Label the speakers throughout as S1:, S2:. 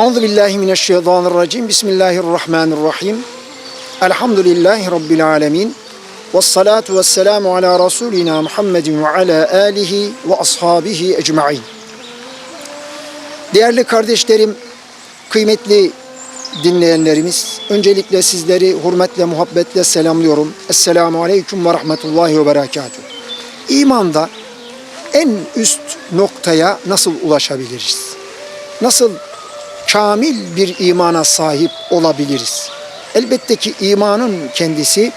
S1: Euzu billahi mineşşeytanirracim. Bismillahirrahmanirrahim. Elhamdülillahi rabbil alamin. Ves salatu vesselamu ala rasulina Muhammedin ve ala alihi ve ashabihi ecmaîn. Değerli kardeşlerim, kıymetli dinleyenlerimiz, öncelikle sizleri hürmetle, muhabbetle selamlıyorum. Esselamu aleyküm ve rahmetullahi ve berekatuhu. İmanda en üst noktaya nasıl ulaşabiliriz? Nasıl kamil bir imana sahip olabiliriz? Elbette ki imanın kendisi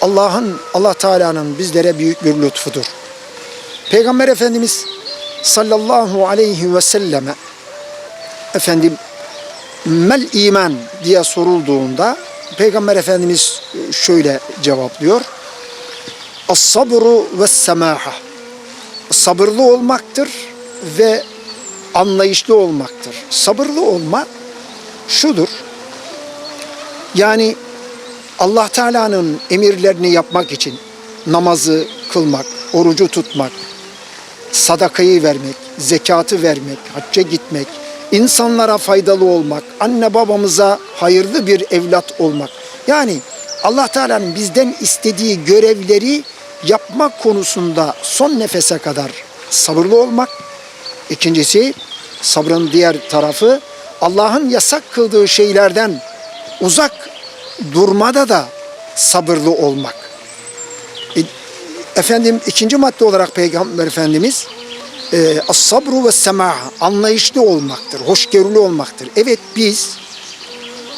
S1: Allah'ın, Allah Teala'nın bizlere büyük bir lütfudur. Peygamber Efendimiz sallallahu aleyhi ve selleme efendim mel iman diye sorulduğunda Peygamber Efendimiz şöyle cevaplıyor. As-sabru ve semaha. Sabırlı olmaktır ve anlayışlı olmaktır. Sabırlı olma şudur. Yani Allah Teala'nın emirlerini yapmak için namazı kılmak, orucu tutmak, sadakayı vermek, zekatı vermek, hacca gitmek, insanlara faydalı olmak, anne babamıza hayırlı bir evlat olmak. Yani Allah Teala'nın bizden istediği görevleri yapmak konusunda son nefese kadar sabırlı olmak. İkincisi sabrın diğer tarafı Allah'ın yasak kıldığı şeylerden uzak durmada da sabırlı olmak. E, Efendim ikinci madde olarak Peygamber Efendimiz e, as-sabru ve semaha anlayışlı olmaktır, hoşgörülü olmaktır. Evet biz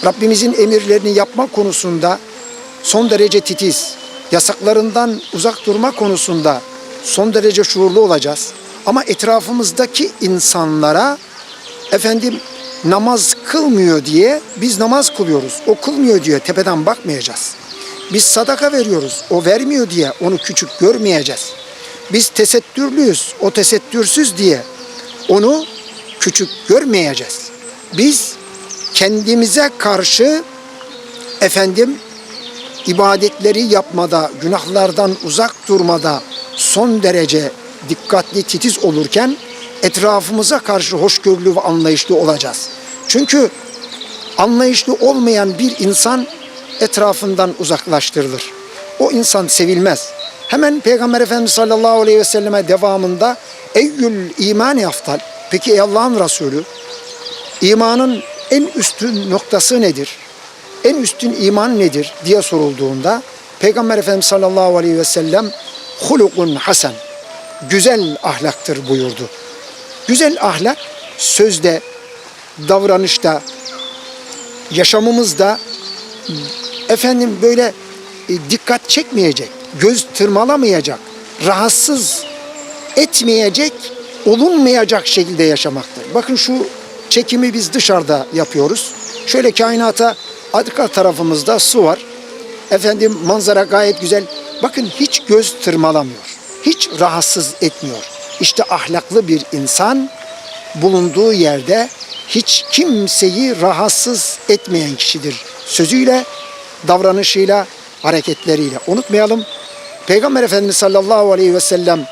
S1: Rabbimizin emirlerini yapma konusunda son derece titiz, yasaklarından uzak durma konusunda son derece şuurlu olacağız. Ama etrafımızdaki insanlara efendim namaz kılmıyor diye biz namaz kılıyoruz. O kılmıyor diye tepeden bakmayacağız. Biz sadaka veriyoruz. O vermiyor diye onu küçük görmeyeceğiz. Biz tesettürlüyüz. O tesettürsüz diye onu küçük görmeyeceğiz. Biz kendimize karşı efendim ibadetleri yapmada, günahlardan uzak durmada son derece dikkatli, titiz olurken etrafımıza karşı hoşgörülü ve anlayışlı olacağız. Çünkü anlayışlı olmayan bir insan etrafından uzaklaştırılır. O insan sevilmez. Hemen Peygamber Efendimiz sallallahu aleyhi ve selleme devamında Eyyül imani aftal. Peki ey Allah'ın Resulü imanın en üstün noktası nedir? En üstün iman nedir diye sorulduğunda Peygamber Efendimiz sallallahu aleyhi ve sellem hulukun hasen güzel ahlaktır buyurdu. Güzel ahlak sözde, davranışta, yaşamımızda efendim böyle e, dikkat çekmeyecek, göz tırmalamayacak, rahatsız etmeyecek, olunmayacak şekilde yaşamaktır. Bakın şu çekimi biz dışarıda yapıyoruz. Şöyle kainata arka tarafımızda su var. Efendim manzara gayet güzel. Bakın hiç göz tırmalamıyor. Hiç rahatsız etmiyor. İşte ahlaklı bir insan bulunduğu yerde hiç kimseyi rahatsız etmeyen kişidir. Sözüyle, davranışıyla, hareketleriyle. Unutmayalım. Peygamber Efendimiz sallallahu aleyhi ve sellem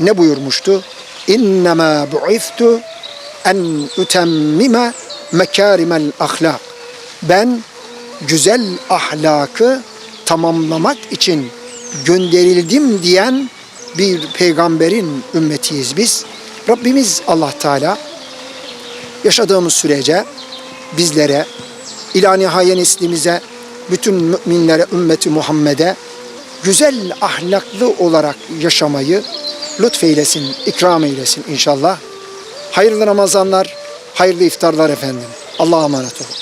S1: ne buyurmuştu? İnnemâ bu'iftu en ütemmime mekârimel ahlak. Ben güzel ahlakı tamamlamak için gönderildim diyen bir peygamberin ümmetiyiz biz. Rabbimiz Allah Teala yaşadığımız sürece bizlere, ila nihaye neslimize, bütün müminlere, ümmeti Muhammed'e güzel ahlaklı olarak yaşamayı lütfeylesin, ikram eylesin inşallah. Hayırlı Ramazanlar, hayırlı iftarlar efendim. Allah'a emanet olun.